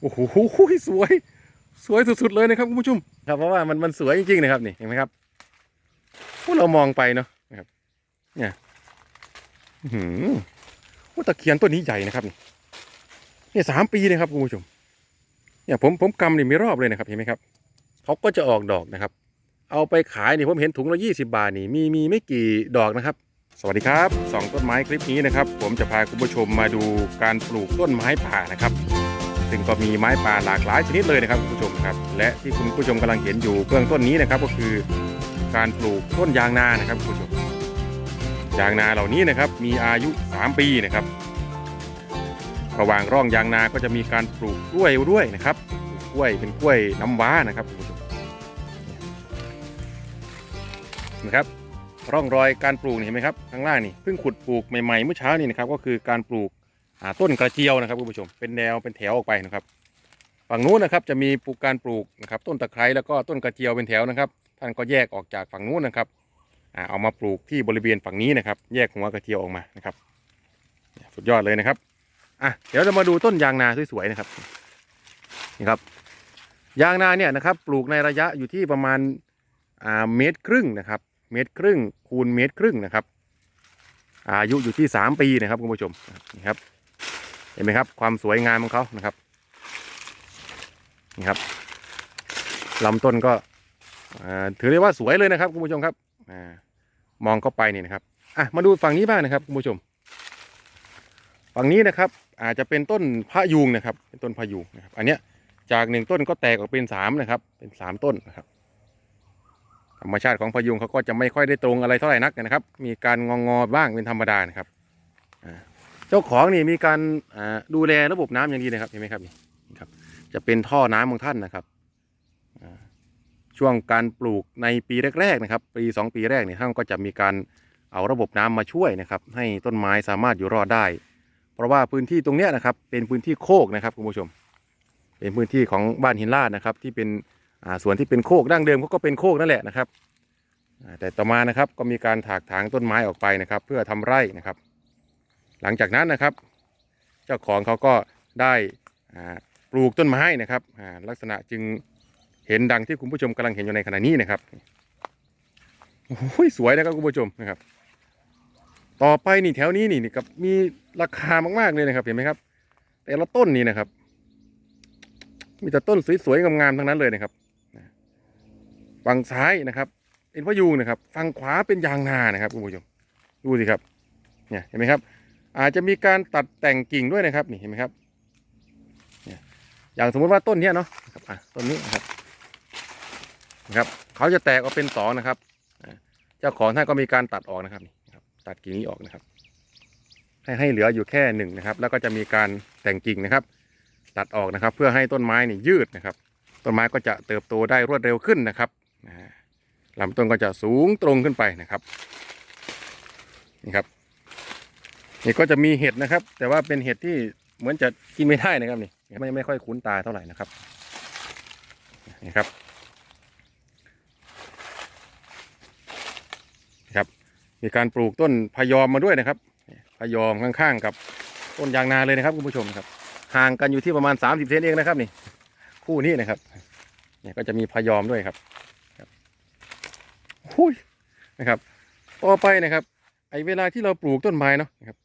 โอ้โหสวย สวยสุดๆเลยนะครับคุณผู้ชมครับเพราะว่ามันมันสวยจริงๆนะครับนี่เห็นไหมครับพวกเรามองไปเนาะนะครับ เนี่ยหือโอ้ตะเคียนต้นนี้ใหญ่นะครับนี่เนี่ยสามปีนะครับคุณผู้ชม เนี่ยผมผมกำนี่ไม่รอบเลยนะครับเห็นไหมครับเขาก็จะออกดอกนะครับ เอาไปขายนี่ผมเห็นถุงละ20บาทนี่มีมีไม่กี่ดอกนะครับ สวัสดีครับสองต้นไม้คลิปนี้นะครับ ผมจะพาคุณผู้ชมมาดูการปลูกต้นไม้ป่านะครับ ซึ่งก็มีไม้ป่าหลากหลายชนิดเลยนะครับคุณผู้ชมครับ และที่คุณผู้ชมกำลังเห็นอยู่เบื้องต้นนี้นะครับก็คือการปลูกต้นยางนานะครับคุณผู้ชม ยางนาเหล่านี้นะครับมีอายุ 3 ปีนะครับ ระหว่างร่องยางนาก็จะมีการปลูกกล้วยด้วยนะครับกล้วยเป็นกล้วยน้ำว้านะครับคุณผู้ชมนะครับร่องรอยการปลูกเห็นไหมครับข้างล่างนี่เพิ่งขุดปลูกใหม่ๆเมื่อเช้านี่นะครับก็คือการปลูก ต้นกระเจียวนะครับคุณผู้ชมเป็นแนวเป็นแถวออกไปนะครับ ฝั่งนู้นนะครับจะมีปลูกการปลูกนะครับ ต้นตะไคร้แล้วก็ต้นกระเจียวเป็นแถวนะครับ ท่านก็แยกออกจากฝั่งนู้นนะครับเอามาปลูกที่บริเวณฝั่งนี้นะครับ แยกหัวกระเจียวออกมานะครับ สุดยอดเลยนะครับอะเดี๋ยวเรามาดูต้นยางนาสวยๆนะครับนี่ครับ ยางนาเนี่ยนะครับ ปลูกในระยะอยู่ที่ประมาณอ่าเมตรครึ่งนะครับ เมตรครึ่งคูณเมตรครึ่งนะครับ อายุอยู่ที่สามปีนะครับคุณผู้ชมนี่ครับ ห็นไหมครับ ความสวยงามของเขานะครับนี่ครับลำต้นก็ถือได้ว่าสวยเลยนะครับคุณผู้ชมครับอมองเข้าไปนี่นะครับอะมาดูฝั่งนี้บ้างนะครับคุณผู้ชม ฝั่งนี้นะครับอาจจะเป็นต้นพะยูงนะครับ เป็นต้นพะยูงนะครับ อันเนี้ยจากหนึ่งต้นก็แตกออกเป็นสามนะครับ เป็นสามต้นนะครับ ธรรมชาติของพะยุงเขาก็จะไม่ค่อยได้ตรงอะไรเท่าไหร่นักนะครับ มีการงองอๆบ้างเป็นธรรมดานะครับ เจ้าของนี่มีการดูแลระบบน้ำอย่างดีนะครับเห็นไหมครับนี่ครับ จะเป็นท่อน้ำของท่านนะครับช่วงการปลูกในปีแรกๆนะครับ ปีสองปีแรกเนี่ยท่านก็จะมีการเอาระบบน้ำมาช่วยนะครับ ให้ต้นไม้สามารถอยู่รอดได้ เพราะว่าพื้นที่ตรงเนี้ยนะครับ เป็นพื้นที่โคกนะครับคุณผู้ชม เป็นพื้นที่ของบ้านหินลาดนะครับ ที่เป็นส่วนที่เป็นโคกดั้งเดิมเขาก็เป็นโคกนั่นแหละนะครับแต่ต่อมานะครับก็มีการถากถางต้นไม้ออกไปนะครับ เพื่อทำไร่นะครับ หลังจากนั้นนะครับ เจ้าของเขาก็ได้ปลูกต้นไม้นะครับลักษณะจึงเห็นดังที่คุณผู้ชมกำลังเห็นอยู่ในขณะนี้นะครับโอ้ยสวยนะครับคุณผู้ชมนะครับ ต่อไปนี่แถวนี้นี่นี่ครับมีราคามากๆเลยนะครับเห็นไหมครับ แต่ละต้นนี่นะครับ มีแต่ต้นสวยๆงามๆทั้งนั้นเลยนะครับฝั่งซ้ายนะครับเป็นพะยูงนะครับฝั่งขวาเป็นยางนานะครับคุณผู้ชมดูสิครับเนี่ยเห็นไหมครับ อาจจะมีการตัดแต่งกิ่งด้วยนะครับนี่เห็นไหมครับอย่างสมมติว่าต้นเนี้ยเนาะครับต้นนี้นะครับนะครับเขาจะแตกออกเป็นสองนะครับเจ้าของท่านก็มีการตัดออกนะครับนี่ครับ ตัดกิ่งนี้ออกนะครับ ให้ให้เหลืออยู่แค่หนึ่งนะครับ แล้วก็จะมีการแต่งกิ่งนะครับ ตัดออกนะครับ เพื่อให้ต้นไม้นี่ยืดนะครับ ต้นไม้ก็จะเติบโตได้รวดเร็วขึ้นนะครับอ่าลำต้นก็จะสูงตรงขึ้นไปนะครับนี่ครับ นี่ก็จะมีเห็ดนะครับ แต่ว่าเป็นเห็ดที่เหมือนจะกินไม่ได้นะครับนี่ไม่ไม่ค่อยคุ้นตาเท่าไหร่นะครับนี่ครับครับ มีการปลูกต้นพยอมมาด้วยนะครับพยอมข้างๆกับต้นยางนาเลยนะครับคุณผู้ชมครับห่างกันอยู่ที่ประมาณ 30เซนเองนะครับนี่ คู่นี้นะครับเนี่ยก็จะมีพยอมด้วยครับหุยนะครับ ต่อไปนะครับ ไอเวลาที่เราปลูกต้นไม้เนาะนะครับ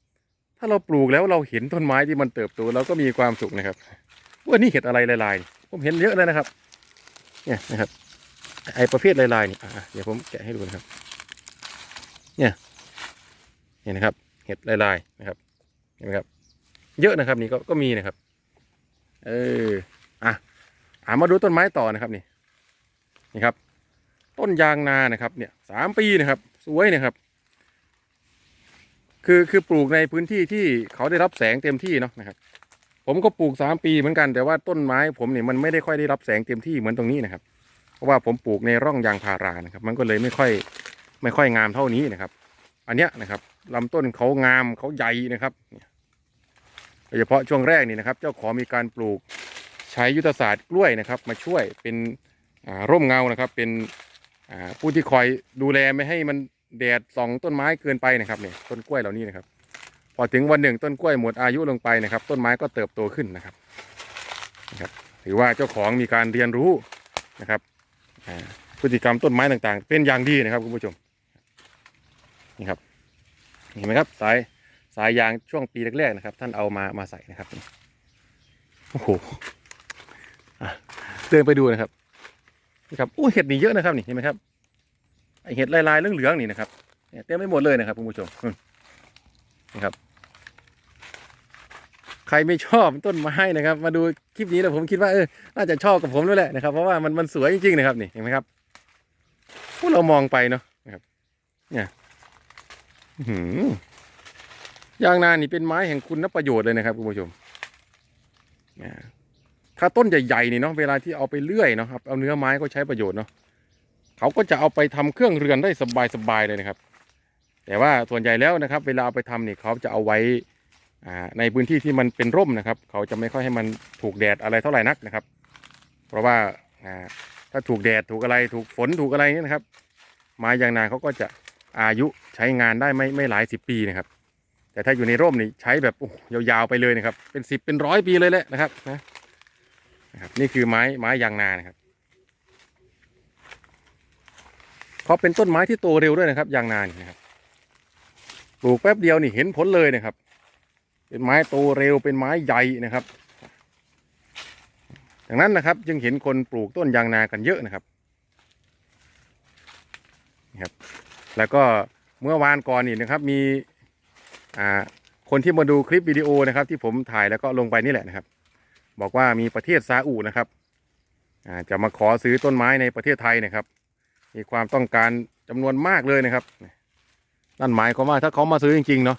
ถ้าเราปลูกแล้วเราเห็นต้นไม้ที่มันเติบโตเราก็มีความสุขนะครับว่านี่เห็ดอะไรลายๆผมเห็นเยอะเลยนะครับ เนี่ยนะครับ ไอประเภทลายๆนี่อะเดี๋ยวผมแกะให้ดูนะครับ เนี่ยเห็นนะครับ เห็ดลายๆนะครับ เห็นไหมครับ เยอะนะครับนี่ก็ก็มีนะครับ เอออะอ่ามาดูต้นไม้ต่อนะครับนี่นี่ครับ ต้นยางนานะครับ เนี่ยสามปีนะครับ สวยนะครับ คือคือปลูกในพื้นที่ที่เขาได้รับแสงเต็มที่เนาะนะครับ ผมก็ปลูกสามปีเหมือนกันแต่ว่าต้นไม้ผมเนี่ยมันไม่ได้ค่อยได้รับแสงเต็มที่เหมือนตรงนี้นะครับ เพราะว่าผมปลูกในร่องยางพารานะครับ มันก็เลยไม่ค่อยไม่ค่อยงามเท่านี้นะครับ อันเนี้ยนะครับลำต้นเขางามเขาใหญ่นะครับโดยเฉพาะช่วงแรกนี่นะครับ เจ้าของมีการปลูกใช้ยุทธศาสตร์กล้วยนะครับ มาช่วยเป็นร่มเงานะครับ เป็นผู้ที่คอยดูแลไม่ให้มัน แดดส่องต้นไม้เกินไปนะครับเนี่ยต้นกล้วยเหล่านี้นะครับ พอถึงวันหนึ่งต้นกล้วยหมดอายุลงไปนะครับ ต้นไม้ก็เติบโตขึ้นนะครับนะครับ ถือว่าเจ้าของมีการเรียนรู้นะครับพฤติกรรมต้นไม้ต่างๆ เป็นอย่างดีนะครับคุณผู้ชมนี่ครับเห็นไหมครับสายสายยางช่วงปีแรกๆนะครับ ท่านเอามามาใส่นะครับโอ้โหเดินไปดูนะครับนี่ครับอู้เห็ดนี่เยอะนะครับนี่เห็นไหมครับ ไอเห็ดลายๆเหลืองๆนี่นะครับเต็มไปหมดเลยนะครับคุณผู้ชมนี่ครับ ใครไม่ชอบต้นไม้นะครับ มาดูคลิปนี้แล้วผมคิดว่าเออน่าจะชอบกับผมด้วยแหละนะครับ เพราะว่ามันมันสวยจริงๆนะครับนี่เห็นไหมครับพวกเรามองไปเนาะนะครับ เนี่ยหือยางนานี่เป็นไม้แห่งคุณนประโยชน์เลยนะครับคุณผู้ชมเนี่ยถ้าต้นใหญ่ๆนี่เนาะเวลาที่เอาไปเลื่อยเนาะครับเอาเนื้อไม้ก็ใช้ประโยชน์เนาะ เขาก็จะเอาไปทำเครื่องเรือนได้สบายๆเลยนะครับ แต่ว่าส่วนใหญ่แล้วนะครับ เวลาเอาไปทำนี่เขาจะเอาไว้ในพื้นที่ที่มันเป็นร่มนะครับ เขาจะไม่ค่อยให้มันถูกแดดอะไรเท่าไหร่นักนะครับ เพราะว่าถ้าถูกแดดถูกอะไรถูกฝนถูกอะไรนี่นะครับไม้ยางนาเขาก็จะอายุใช้งานได้ไม่ไม่หลายสิบปีนะครับ แต่ถ้าอยู่ในร่มนี่ใช้แบบยาวๆไปเลยนะครับ เป็นสิบเป็นร้อยปีเลยแหละนะครับนะนะครับ นี่คือไม้ไม้ยางนานะครับ เขาเป็นต้นไม้ที่โตเร็วด้วยนะครับยางนานี่นะครับปลูกแป๊บเดียวนี่เห็นผลเลยนะครับ เป็นไม้โตเร็วเป็นไม้ใหญ่นะครับดังนั้นนะครับ จึงเห็นคนปลูกต้นยางนากันเยอะนะครับนะครับ แล้วก็เมื่อวานก่อนนี่นะครับ มีอ่าคนที่มาดูคลิปวิดีโอนะครับ ที่ผมถ่ายแล้วก็ลงไปนี่แหละนะครับ บอกว่ามีประเทศซาอุนะครับอ่าจะมาขอซื้อต้นไม้ในประเทศไทยนะครับ มีความต้องการจำนวนมากเลยนะครับนั่นหมายความว่าถ้าเขามาซื้อจริงๆเนาะ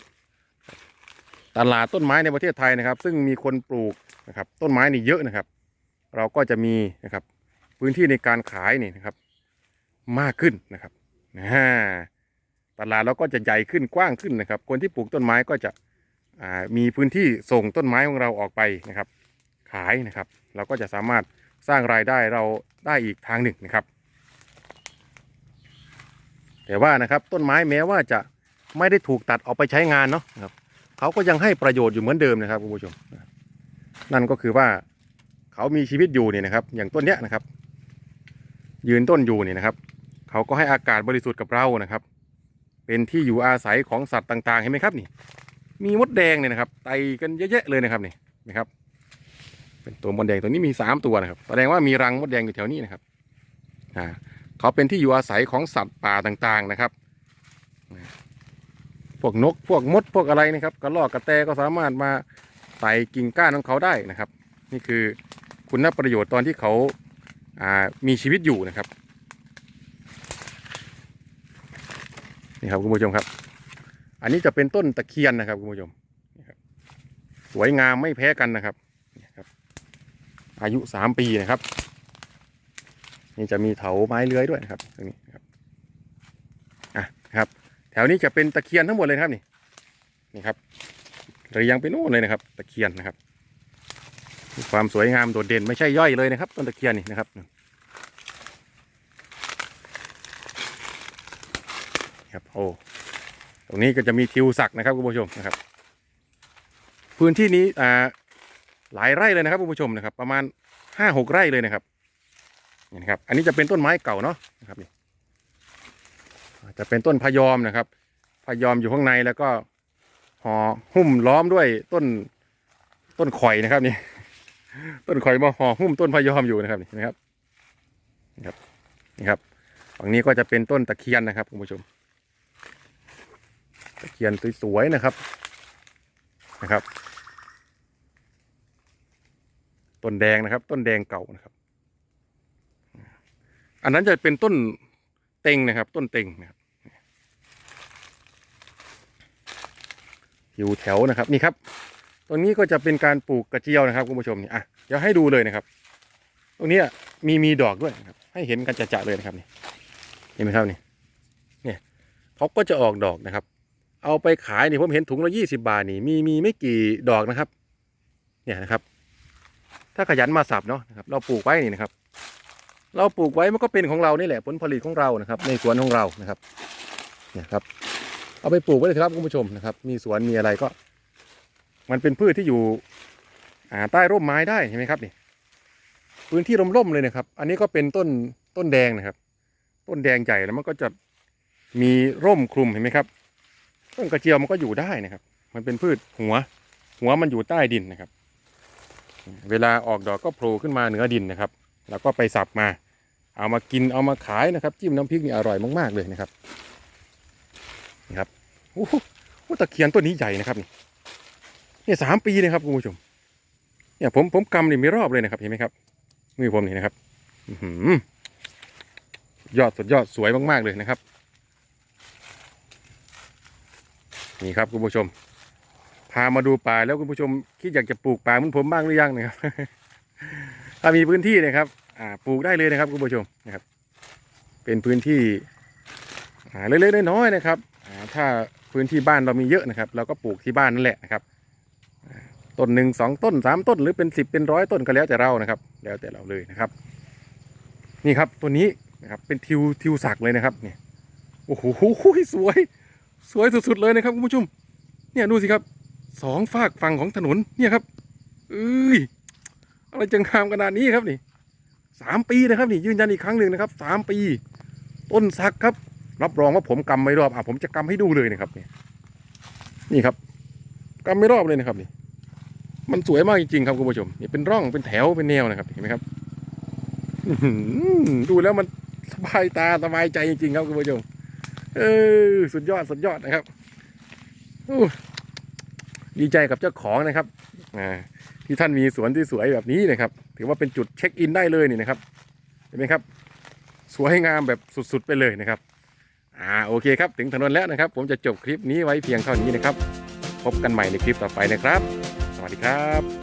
ตลาดต้นไม้ในประเทศไทยนะครับ ซึ่งมีคนปลูกนะครับ ต้นไม้นี่เยอะนะครับ เราก็จะมีนะครับ พื้นที่ในการขายนี่นะครับ มากขึ้นนะครับตลาดเราก็จะใหญ่ขึ้นกว้างขึ้นนะครับ คนที่ปลูกต้นไม้ก็จะมีพื้นที่ส่งต้นไม้ของเราออกไปนะครับ ขายนะครับ เราก็จะสามารถสร้างรายได้เราได้อีกทางหนึ่งนะครับ แต่ว่านะครับต้นไม้แม้ว่าจะไม่ได้ถูกตัดออกไปใช้งานเนาะครับเขาก็ยังให้ประโยชน์อยู่เหมือนเดิมนะครับคุณผู้ชม นั่นก็คือว่าเขามีชีวิตอยู่เนี่ยนะครับ อย่างต้นเนี้ยนะครับ ยืนต้นอยู่เนี่ยนะครับ เขาก็ให้อากาศบริสุทธิ์กับเรานะครับ เป็นที่อยู่อาศัยของสัตว์ต่าง ๆ เห็นไหมครับนี่ มีมดแดงเนี่ยนะครับ ไต่กันเยอะแยะเลยนะครับนี่นะครับ เป็นตัวมดแดงตัวนี้มีสามตัวนะครับ แสดงว่ามีรังมดแดงอยู่แถวนี้นะครับ อ่า เขาเป็นที่อยู่อาศัยของสัตว์ป่าต่างๆนะครับ พวกนกพวกมดพวกอะไรนะครับกระรอกกระแตก็สามารถมาไต่กิ่งก้านของเขาได้นะครับ นี่คือคุณประโยชน์ตอนที่เขาอ่ามีชีวิตอยู่นะครับนี่ครับคุณผู้ชมครับ อันนี้จะเป็นต้นตะเคียนนะครับคุณผู้ชมสวยงามไม่แพ้กันนะครับนี่ครับอายุสามปีนะครับ นี่จะมีเถาไม้เลื้อยด้วยนะครับตรงนี้นะครับอะนะครับ แถวนี้จะเป็นตะเคียนทั้งหมดเลยครับนี่นี่ครับเรียงไปนู่นเลยนะครับ ตะเคียนนะครับความสวยงามโดดเด่นไม่ใช่ย่อยเลยนะครับต้นตะเคียนนี่นะครับครับโอ้ตรงนี้ก็จะมีทิวศักนะครับคุณผู้ชมนะครับ พื้นที่นี้อ่าหลายไร่เลยนะครับคุณผู้ชมนะครับ ประมาณห้าหกไร่เลยนะครับ นี่นะครับ อันนี้จะเป็นต้นไม้เก่าเนาะนะครับนี่จะเป็นต้นพะยอมนะครับพะยอมอยู่ข้างในแล้วก็ห่อหุ้มล้อมด้วยต้นต้นข่อยนะครับนี่ต้นข่อยมาห่อหุ้มต้นพะยอมอยู่นะครับนี่นะครับนี่ครับนี่ครับฝั่งนี้ก็จะเป็นต้นตะเคียนนะครับคุณผู้ชม ตะเคียนสวยๆนะครับนะครับ ต้นแดงนะครับ ต้นแดงเก่านะครับ อันนั้นจะเป็นต้นเต็งนะครับ ต้นเต็งนะครับอยู่แถวนะครับนี่ครับตรงนี้ก็จะเป็นการปลูกกระเจียวนะครับคุณผู้ชมนี่อะเดี๋ยวให้ดูเลยนะครับ ตรงนี้มีมีดอกด้วยครับ ให้เห็นกันจะๆเลยนะครับนี่เห็นไหมครับนี่เนี่ยเขาก็จะออกดอกนะครับ เอาไปขายนี่ผมเห็นถุงละยี่สิบาทนี่มีมีไม่กี่ดอกนะครับ เนี่ยนะครับ ถ้าขยันมาสับเนาะนะครับ เราปลูกไว้นี่นะครับ เราปลูกไว้มันก็เป็นของเรานี่แหละผลผลิตของเรานะครับ ในสวนของเรานะครับเนี่ยครับ เอาไปปลูกไว้เลยครับคุณผู้ชมนะครับ มีสวนมีอะไรก็ มันเป็นพืชที่อยู่อ่าใต้ร่มไม้ได้เห็นไหมครับนี่พื้นที่ร่มๆเลยนะครับ อันนี้ก็เป็นต้นต้นแดงนะครับ ต้นแดงใหญ่แล้วมันก็จะมีร่มคลุมเห็นไหมครับต้นกระเจียวมันก็อยู่ได้นะครับ มันเป็นพืชหัว หัวมันอยู่ใต้ดินนะครับ เวลาออกดอกก็โผล่ขึ้นมาเหนือดินนะครับ แล้วก็ไปสับมา เอามากินเอามาขายนะครับ จิ้มน้ำพริกนี่อร่อยมากๆเลยนะครับนี่ครับโอ้โหตะเคียนต้นนี้ใหญ่นะครับนี่เนี่ยสามปีเลยครับคุณผู้ชมเนี่ยผมผมกำนี่ไม่รอบเลยนะครับเห็นไหมครับมือผมนี่นะครับอื้อหือยอดสุดยอดสวยมาก ๆ เลยนะครับ นี่ครับคุณผู้ชม พามาดูป่าแล้วคุณผู้ชมคิดอยากจะปลูกป่าเหมือนผมบ้างหรือยังนะครับ ถ้ามีพื้นที่นะครับ ปลูกได้เลยนะครับคุณผู้ชมนะครับ เป็นพื้นที่เล็กๆน้อยๆนะครับถ้าพื้นที่บ้านเรามีเยอะนะครับ เราก็ปลูกที่บ้านนั่นแหละนะครับต้นหนึ่งสองต้นสามต้นหรือเป็นสิบเป็นร้อยต้นก็แล้วแต่เรานะครับ แล้วแต่เราเลยนะครับ นี่ครับตัวนี้นะครับเป็นทิวทิวสักเลยนะครับเนี่ยโอ้โหสวย สวยสุดๆเลยนะครับคุณผู้ชมเนี่ยดูสิครับสองฝากฝั่งของถนนเนี่ยครับเอ้ยอะไรจังงามขนาดนี้ครับนี่ สามปีนะครับนี่ยืนยันอีกครั้งหนึ่งนะครับสามปี ต้นสักครับ รับรองว่าผมกำไม่รอบอะผมจะกำให้ดูเลยนะครับนี่นี่ครับกำไม่รอบเลยนะครับนี่มันสวยมากจริงๆครับคุณผู้ชมนี่เป็นร่องเป็นแถวเป็นแนวนะครับเห็นไหมครับดูแล้วมันสบายตาสบายใจจริงๆครับคุณผู้ชมเออสุดยอดสุดยอดนะครับดีใจกับเจ้าของนะครับอ่าที่ท่านมีสวนที่สวยแบบนี้นะครับ ถือว่าเป็นจุดเช็คอินได้เลยนี่นะครับ เห็นไหมครับ สวยงามแบบสุดๆไปเลยนะครับ อ่าโอเคครับ ถึงถนนแล้วนะครับ ผมจะจบคลิปนี้ไว้เพียงเท่านี้นะครับ พบกันใหม่ในคลิปต่อไปนะครับ สวัสดีครับ